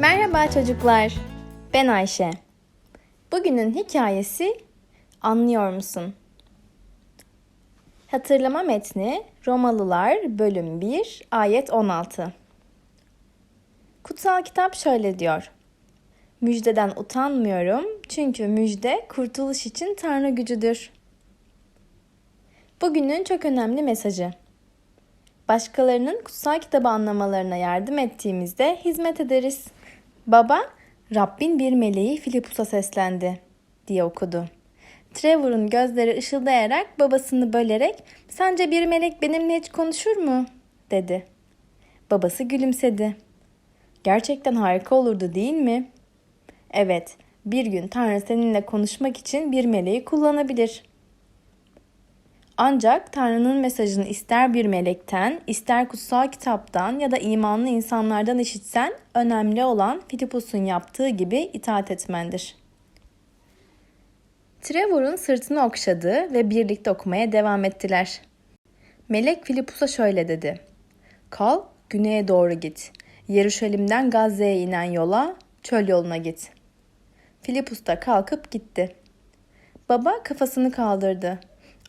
Merhaba çocuklar. Ben Ayşe. Bugünün hikayesi Anlıyor musun? Hatırlama metni Romalılar bölüm 1 ayet 16. Kutsal kitap şöyle diyor. Müjdeden utanmıyorum çünkü müjde kurtuluş için Tanrı gücüdür. Bugünün çok önemli mesajı. Başkalarının kutsal kitabı anlamalarına yardım ettiğimizde hizmet ederiz. Baba, Rabbin bir meleği Filipus'a seslendi diye okudu. Trevor'un gözleri ışıldayarak babasını bölerek sence bir melek benimle hiç konuşur mu? dedi. Babası gülümsedi. Gerçekten harika olurdu değil mi? Evet, bir gün Tanrı seninle konuşmak için bir meleği kullanabilir. Ancak Tanrı'nın mesajını ister bir melekten, ister kutsal kitaptan ya da imanlı insanlardan işitsen önemli olan Filipus'un yaptığı gibi itaat etmendir. Trevor'un sırtını okşadı ve birlikte okumaya devam ettiler. Melek Filipus'a şöyle dedi. Kal, güneye doğru git. Yeruşalim'den Gazze'ye inen yola, çöl yoluna git. Filipus da kalkıp gitti. Baba kafasını kaldırdı.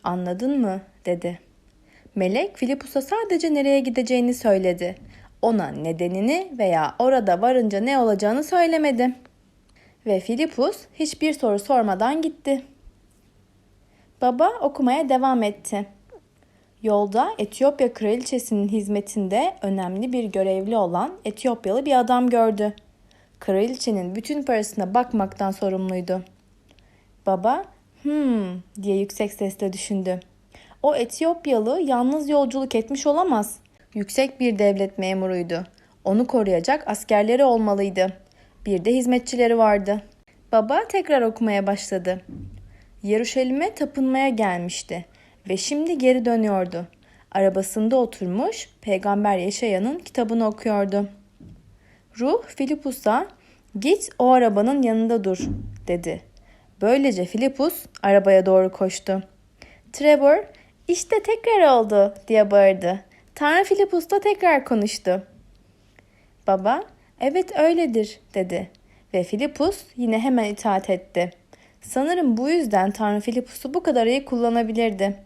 Anladın mı? dedi. Melek Filipus'a sadece nereye gideceğini söyledi. Ona nedenini veya orada varınca ne olacağını söylemedi. Ve Filipus hiçbir soru sormadan gitti. Baba okumaya devam etti. Yolda Etiyopya kraliçesinin hizmetinde önemli bir görevli olan Etiyopyalı bir adam gördü. Kraliçenin bütün parasına bakmaktan sorumluydu. Baba Hmm diye yüksek sesle düşündü. O Etiyopyalı yalnız yolculuk etmiş olamaz. Yüksek bir devlet memuruydu. Onu koruyacak askerleri olmalıydı. Bir de hizmetçileri vardı. Baba tekrar okumaya başladı. Yeruşalim'e tapınmaya gelmişti ve şimdi geri dönüyordu. Arabasında oturmuş Peygamber Yeşaya'nın kitabını okuyordu. Ruh Filipus'a git o arabanın yanında dur dedi. Böylece Filipus arabaya doğru koştu. Trevor, işte tekrar oldu diye bağırdı. Tanrı Filipus da tekrar konuştu. Baba, evet öyledir dedi ve Filipus yine hemen itaat etti. Sanırım bu yüzden Tanrı Filipus'u bu kadar iyi kullanabilirdi.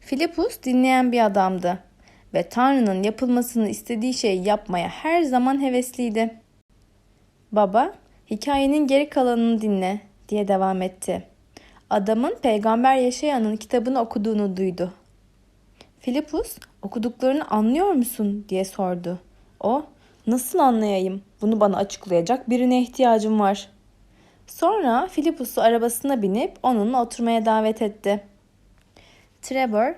Filipus dinleyen bir adamdı ve Tanrı'nın yapılmasını istediği şeyi yapmaya her zaman hevesliydi. Baba, hikayenin geri kalanını dinle diye devam etti. Adamın peygamber Yaşayan'ın kitabını okuduğunu duydu. Filipus, okuduklarını anlıyor musun diye sordu. O, nasıl anlayayım? Bunu bana açıklayacak birine ihtiyacım var. Sonra Filipus'u arabasına binip onunla oturmaya davet etti. Trevor,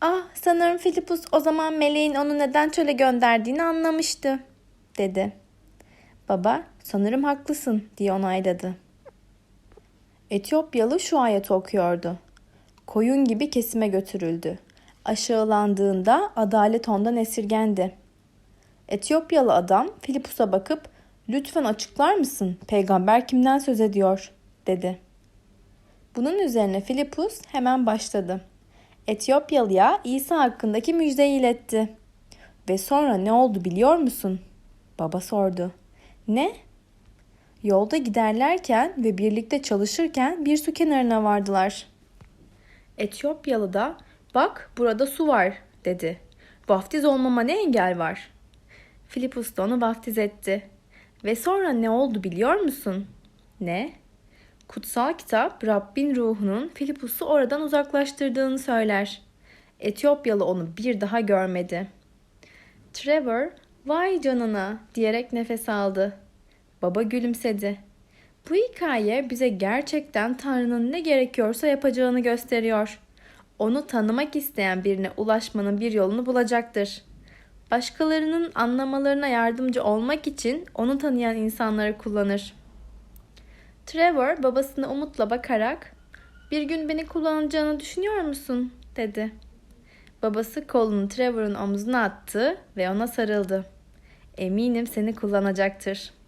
ah sanırım Filipus o zaman meleğin onu neden çöle gönderdiğini anlamıştı, dedi. Baba, sanırım haklısın diye onayladı. Etiyopyalı şu ayeti okuyordu. Koyun gibi kesime götürüldü. Aşağılandığında adalet ondan esirgendi. Etiyopyalı adam Filipus'a bakıp lütfen açıklar mısın peygamber kimden söz ediyor dedi. Bunun üzerine Filipus hemen başladı. Etiyopyalıya İsa hakkındaki müjdeyi iletti. Ve sonra ne oldu biliyor musun? Baba sordu. Ne? Yolda giderlerken ve birlikte çalışırken bir su kenarına vardılar. Etiyopyalı da bak burada su var dedi. Vaftiz olmama ne engel var? Filipus da onu vaftiz etti. Ve sonra ne oldu biliyor musun? Ne? Kutsal kitap Rabbin ruhunun Filipus'u oradan uzaklaştırdığını söyler. Etiyopyalı onu bir daha görmedi. Trevor, vay canına diyerek nefes aldı. Baba gülümsedi. Bu hikaye bize gerçekten Tanrı'nın ne gerekiyorsa yapacağını gösteriyor. Onu tanımak isteyen birine ulaşmanın bir yolunu bulacaktır. Başkalarının anlamalarına yardımcı olmak için onu tanıyan insanları kullanır. Trevor babasına umutla bakarak "Bir gün beni kullanacağını düşünüyor musun?" dedi. Babası kolunu Trevor'ın omzuna attı ve ona sarıldı. "Eminim seni kullanacaktır."